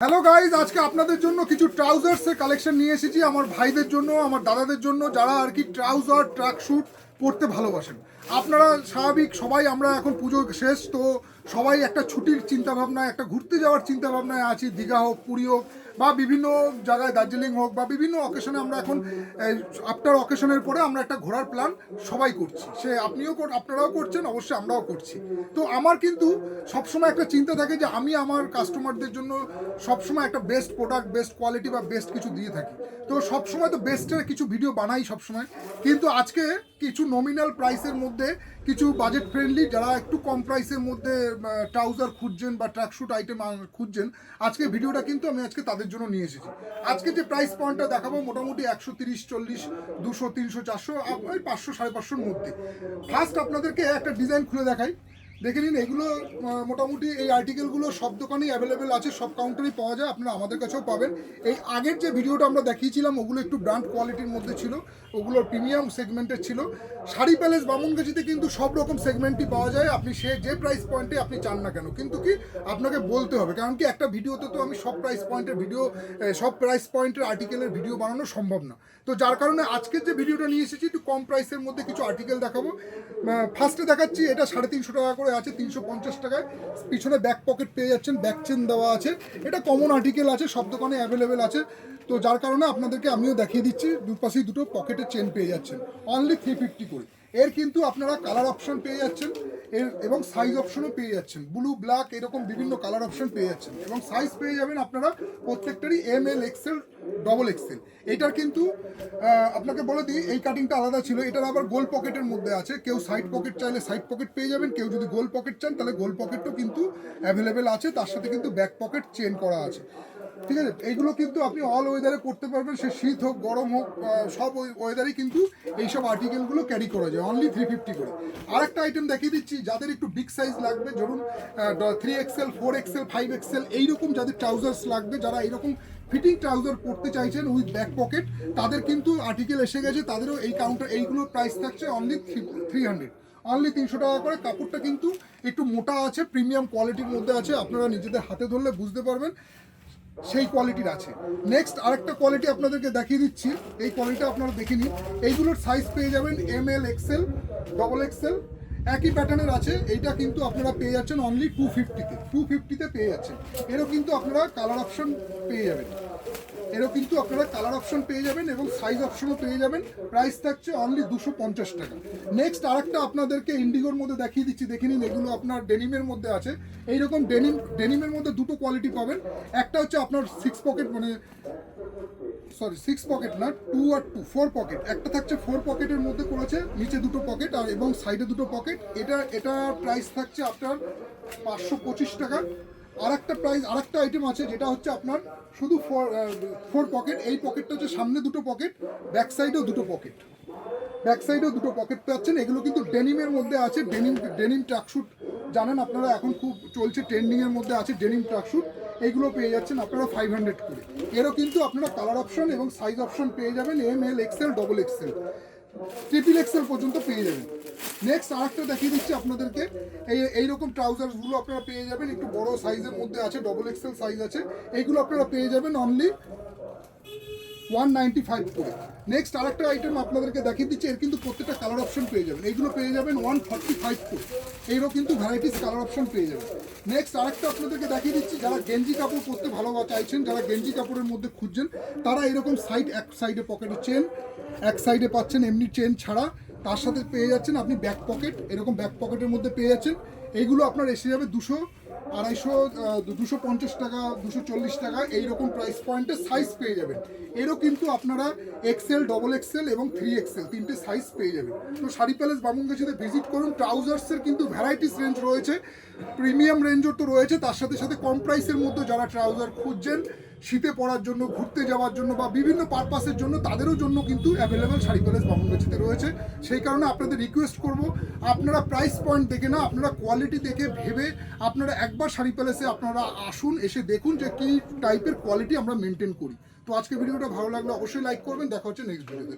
Hello guys আজকে আপনাদের জন্য কিছু ট্রাউজার্সের কালেকশন নিয়ে এসেছি। আমার ভাইদের জন্য, আমার দাদাদের জন্য, যারা আর কি ট্রাউজার ট্রাক শুট পরতে ভালোবাসেন। আপনারা স্বাভাবিক, সবাই আমরা এখন পুজো শেষ, তো সবাই একটা ছুটির চিন্তাভাবনায়, একটা ঘুরতে যাওয়ার চিন্তাভাবনায় আছি। দীঘা হোক, পুরী হোক বা বিভিন্ন জায়গায় দার্জিলিং হোক বা বিভিন্ন অকেশনে আমরা এখন আফটার অকেশনের পরে আমরা একটা ঘোরার প্ল্যান সবাই করছি। সে আপনিও আপনারাও করছেন, অবশ্যই আমরাও করছি। তো আমার কিন্তু সবসময় একটা চিন্তা থাকে যে আমি আমার কাস্টমারদের জন্য সবসময় একটা বেস্ট প্রোডাক্ট বেস্ট কোয়ালিটি বা বেস্ট কিছু দিয়ে থাকি। তো সবসময় তো বেস্টের কিছু ভিডিও বানাই সবসময়। কিন্তু আজকে কিছু নমিনাল প্রাইসের মধ্যে কিছু বাজেট ফ্রেন্ডলি যারা একটু কম প্রাইসের মধ্যে ট্রাউজার খুঁজছেন বা ট্র্যাকশুট আইটেম খুঁজছেন, আজকে ভিডিওটা কিন্তু আমি আজকে তাদের জন্য নিয়ে এসেছি। আজকে যে প্রাইস পয়েন্টটা দেখাবো মোটামুটি একশো তিরিশ, চল্লিশ, দুশো, তিনশো, চারশো ওই পাঁচশো, সাড়ে পাঁচশোর মধ্যে। ফার্স্ট আপনাদেরকে একটা ডিজাইন খুলে দেখাই। দেখে নিন, এগুলো মোটামুটি এই আর্টিকেলগুলো সব দোকানেই অ্যাভেলেবেল আছে, সব কাউন্টারেই পাওয়া যায়, আপনারা আমাদের কাছেও পাবেন। এই আগের যে ভিডিওটা আমরা দেখিয়েছিলাম, ওগুলো একটু ব্র্যান্ড কোয়ালিটির মধ্যে ছিল, ওগুলো প্রিমিয়াম সেগমেন্টের ছিল। শাড়ি প্যালেস বামুনগাছিতে কিন্তু সব রকম সেগমেন্টই পাওয়া যায়, আপনি সে যে প্রাইস পয়েন্টে আপনি চান না কেন। কিন্তু কি, আপনাকে বলতে হবে, কারণ কি, একটা ভিডিওতে তো আমি সব প্রাইস পয়েন্টের ভিডিও সব প্রাইস পয়েন্টের আর্টিকেলের ভিডিও বানানো সম্ভব না। তো যার কারণে আজকের যে ভিডিওটা নিয়ে এসেছি, একটু কম প্রাইসের মধ্যে কিছু আর্টিকেল দেখাবো। ফার্স্টে দেখাচ্ছি, এটা সাড়ে তিনশো টাকা করে আছে তিনশো পঞ্চাশ টাকায়। পিছনে ব্যাক পকেট পেয়ে যাচ্ছেন ব্যাক চেন দেওয়া আছে। এটা কমন আর্টিকেল আছে, সব দোকানে অ্যাভেলেবেল আছে। তো যার কারণে আপনাদেরকে আমিও দেখিয়ে দিচ্ছি, দুপাশেই দুটো পকেটের চেন পেয়ে যাচ্ছেন। অনলি থ্রি ফিফটি করে। এর কিন্তু আপনারা কালার অপশন পেয়ে যাচ্ছেন। এর এবং সাইজ অপশনও পেয়ে যাচ্ছেন। ব্লু ব্ল্যাক এরকম বিভিন্ন কালার অপশন পেয়ে যাচ্ছেন। এবং সাইজ পেয়ে যাবেন আপনারা প্রত্যেকটারই M L XL double XL এটার কিন্তু আপনাকে বলে দিই, এই কাটিংটা আলাদা ছিল। এটার আবার গোল পকেটের মধ্যে আছে। কেউ সাইড পকেট চাইলে সাইড পকেট পেয়ে যাবেন। কেউ যদি গোল পকেট চান, তাহলে গোল পকেটও কিন্তু অ্যাভেলেবেল আছে। তার সাথে কিন্তু ব্যাক পকেট চেন করা আছে। ঠিক আছে? এইগুলো কিন্তু আপনি অল ওয়েদারে করতে পারবেন। সে শীত হোক, গরম হোক সব ওয়েদারেই কিন্তু এইসব আর্টিকেলগুলো ক্যারি করা যায় অনলি থ্রি ফিফটি করে। আরেকটা আইটেম দেখিয়ে দিচ্ছি, যাদের একটু বিগ সাইজ লাগবে, ধরুন three XL four XL five XL এইরকম যাদের ট্রাউজার্স লাগবে, যারা এইরকম ফিটিং ট্রাউজার পরতে চাইছেন উইথ ব্যাক পকেট তাদের কিন্তু আর্টিকেল এসে গেছে, তাদেরও এই কাউন্টার এইগুলোর প্রাইস থাকছে অনলি থ্রি হান্ড্রেড অনলি তিনশো টাকা করে, কাপড়টা কিন্তু একটু মোটা আছে প্রিমিয়াম কোয়ালিটির মধ্যে আছে, আপনারা নিজেদের হাতে ধরলে বুঝতে পারবেন। সেই কোয়ালিটির আছে। নেক্সট আরেকটা কোয়ালিটি আপনাদেরকে দেখিয়ে দিচ্ছি। এই কোয়ালিটি আপনারা দেখে নিন। এইগুলোর সাইজ পেয়ে যাবেন M L XL double XL একই প্যাটার্নের আছে। এইটা কিন্তু আপনারা পেয়ে যাচ্ছেন অনলি টু ফিফটিতে টু ফিফটিতে পেয়ে যাচ্ছেন। এরও কিন্তু আপনারা কালার অপশন পেয়ে যাবেন। এরও কিন্তু আপনারা কালার অপশন পেয়ে যাবেন এবং সাইজ অপশনও পেয়ে যাবেন। প্রাইস থাকছে অনলি দুশো পঞ্চাশ টাকা। নেক্সট আরেকটা আপনাদেরকে ইন্ডিগোর মধ্যে দেখিয়ে দিচ্ছি। দেখে নিন, এগুলো আপনার ডেনিমের মধ্যে আছে। এইরকম ডেনিম ডেনিমের মধ্যে দুটো কোয়ালিটি পাবেন। একটা হচ্ছে আপনার সিক্স পকেট মানে সরি সিক্স পকেট না টু আর টু ফোর পকেট একটা থাকছে ফোর পকেটের মধ্যে করেছে, নিচে দুটো পকেট আর এবং সাইডে দুটো পকেট এটা এটা প্রাইস থাকছে আপনার পাঁচশো পঁচিশ টাকা। আর একটা প্রাইস আর একটা আইটেম আছে যেটা হচ্ছে আপনার শুধু ফোর ফোর পকেট এই পকেটটা হচ্ছে সামনে দুটো পকেট ব্যাক সাইডেও দুটো পকেট ব্যাক সাইডেও দুটো পকেট পাচ্ছেন, এগুলো কিন্তু ডেনিমের মধ্যে আছে ডেনিম ডেনিম ট্রাকশুট জানেন আপনারা এখন খুব চলছে ট্রেন্ডিংয়ের মধ্যে আছে ডেনিম ট্রাকশুট এইগুলো পেয়ে যাচ্ছেন আপনারা ফাইভ হান্ড্রেড করে। এরও কিন্তু আপনারা কালার অপশন এবং সাইজ অপশন পেয়ে যাবেন M L XL double XL triple XL পর্যন্ত পেয়ে যাবেন। নেক্সট আরেকটা দেখিয়ে দিচ্ছি আপনাদেরকে। এই, এইরকম ট্রাউজার্সগুলো আপনারা পেয়ে যাবেন। একটু বড় সাইজের মধ্যে আছে ডবল এক্সেল সাইজ আছে। এইগুলো আপনারা পেয়ে যাবেন অনলি ওয়ান নাইনটি ফাইভ করে। নেক্সট আরেকটা আইটেম আপনাদেরকে দেখিয়ে দিচ্ছি, এর কিন্তু প্রত্যেকটা কালার অপশন পেয়ে যাবেন। এইগুলো পেয়ে যাবেন ওয়ান ফর্টি ফাইভ করে। এইরও কিন্তু ভ্যারাইটিস কালার অপশন পেয়ে যাবেন। নেক্সট আরেকটা আপনাদেরকে দেখিয়ে দিচ্ছি, যারা গেঞ্জি কাপড় পরতে ভালো চাইছেন, যারা গেঞ্জি কাপড়ের মধ্যে খুঁজছেন, তারা এরকম সাইড এক সাইডে পকেটে চেন এক সাইডে পাচ্ছেন এমনি চেন ছাড়া। তার সাথে পেয়ে যাচ্ছেন আপনি ব্যাক পকেট এরকম ব্যাক পকেটের মধ্যে পেয়ে যাচ্ছেন। এইগুলো আপনার এসে যাবে দুশো আড়াইশো দুশো পঞ্চাশ টাকা, দুশো চল্লিশ টাকা এইরকম প্রাইস পয়েন্টে সাইজ পেয়ে যাবেন। এরও কিন্তু আপনারা এক্সেল ডবল এক্সেল এবং থ্রি এক্সেল তিনটে সাইজ পেয়ে যাবেন। তো শাড়ি প্যালেস বামুনগাছিতে ভিজিট করুন। ট্রাউজার্সের কিন্তু ভ্যারাইটিস রেঞ্জ রয়েছে। প্রিমিয়াম রেঞ্জও তো রয়েছে। তার সাথে সাথে কম প্রাইসের মধ্যে যারা ট্রাউজার খুঁজছেন শীতে পড়ার জন্য, ঘুরতে যাওয়ার জন্য বা বিভিন্ন পারপাসের জন্য তাদেরও জন্য কিন্তু অ্যাভেলেবেল শাড়ি কলেজ বামুনগাছিতে রয়েছে। সেই কারণে আপনাদের রিকোয়েস্ট করব, আপনারা প্রাইস পয়েন্ট দেখে না, আপনারা কোয়ালিটি দেখে ভেবে আপনারা একবার শাড়ি প্যালেসে আপনারা আসুন, এসে দেখুন যে কী টাইপের কোয়ালিটি আমরা মেনটেন করি। তো আজকে ভিডিওটা ভালো লাগলে অবশ্যই লাইক করবেন, দেখা হচ্ছে নেক্সট ভিডিওতে